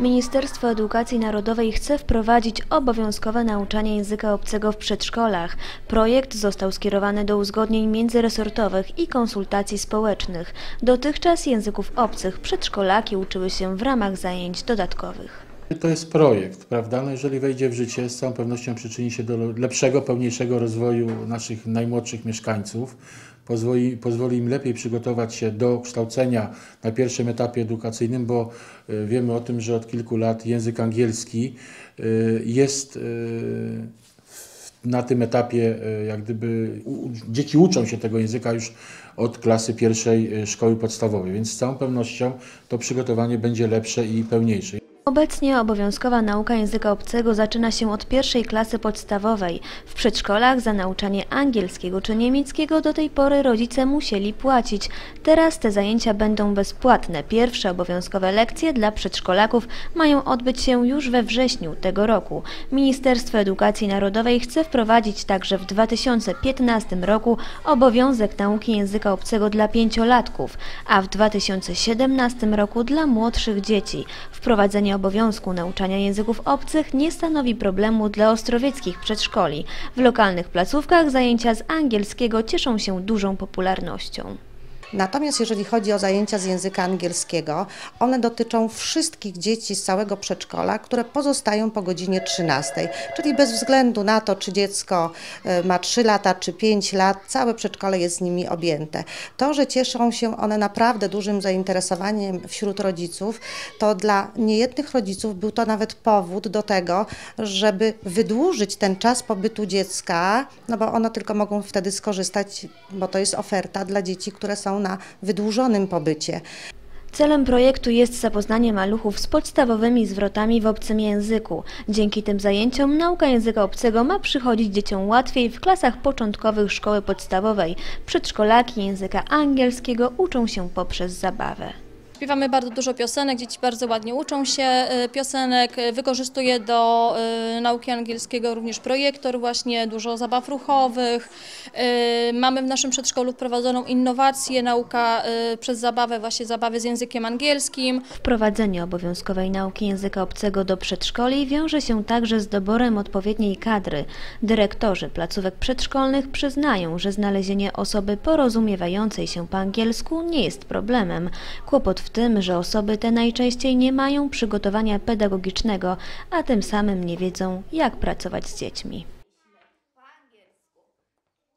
Ministerstwo Edukacji Narodowej chce wprowadzić obowiązkowe nauczanie języka obcego w przedszkolach. Projekt został skierowany do uzgodnień międzyresortowych i konsultacji społecznych. Dotychczas języków obcych przedszkolaki uczyły się w ramach zajęć dodatkowych. To jest projekt, prawda? No jeżeli wejdzie w życie, z całą pewnością przyczyni się do lepszego, pełniejszego rozwoju naszych najmłodszych mieszkańców. Pozwoli, pozwoli im lepiej przygotować się do kształcenia na pierwszym etapie edukacyjnym, bo y, wiemy o tym, że od kilku lat język angielski y, jest y, na tym etapie, jak gdyby dzieci uczą się tego języka już od klasy pierwszej szkoły podstawowej, więc z całą pewnością to przygotowanie będzie lepsze i pełniejsze. Obecnie obowiązkowa nauka języka obcego zaczyna się od pierwszej klasy podstawowej. W przedszkolach za nauczanie angielskiego czy niemieckiego do tej pory rodzice musieli płacić. Teraz te zajęcia będą bezpłatne. Pierwsze obowiązkowe lekcje dla przedszkolaków mają odbyć się już we wrześniu tego roku. Ministerstwo Edukacji Narodowej chce wprowadzić także w 2015 roku obowiązek nauki języka obcego dla pięciolatków, a w 2017 roku dla młodszych dzieci. Wprowadzenie obowiązku nauczania języków obcych nie stanowi problemu dla ostrowieckich przedszkoli. W lokalnych placówkach zajęcia z angielskiego cieszą się dużą popularnością. Natomiast jeżeli chodzi o zajęcia z języka angielskiego, one dotyczą wszystkich dzieci z całego przedszkola, które pozostają po godzinie 13. Czyli bez względu na to, czy dziecko e, ma 3 lata czy 5 lat, całe przedszkole jest z nimi objęte. To, że cieszą się one naprawdę dużym zainteresowaniem wśród rodziców, to dla niejednych rodziców był to nawet powód do tego, żeby wydłużyć ten czas pobytu dziecka, no bo one tylko mogą wtedy skorzystać, bo to jest oferta dla dzieci, które są na wydłużonym pobycie. Celem projektu jest zapoznanie maluchów z podstawowymi zwrotami w obcym języku. Dzięki tym zajęciom nauka języka obcego ma przychodzić dzieciom łatwiej w klasach początkowych szkoły podstawowej. Przedszkolaki języka angielskiego uczą się poprzez zabawę. Śpiewamy bardzo dużo piosenek, dzieci bardzo ładnie uczą się y, piosenek, y, wykorzystuję do y, nauki angielskiego również projektor, właśnie dużo zabaw ruchowych. Mamy w naszym przedszkolu wprowadzoną innowację, nauka przez zabawę, właśnie zabawy z językiem angielskim. Wprowadzenie obowiązkowej nauki języka obcego do przedszkoli wiąże się także z doborem odpowiedniej kadry. Dyrektorzy placówek przedszkolnych przyznają, że znalezienie osoby porozumiewającej się po angielsku nie jest problemem. Kłopot w tym, że osoby te najczęściej nie mają przygotowania pedagogicznego, a tym samym nie wiedzą, jak pracować z dziećmi.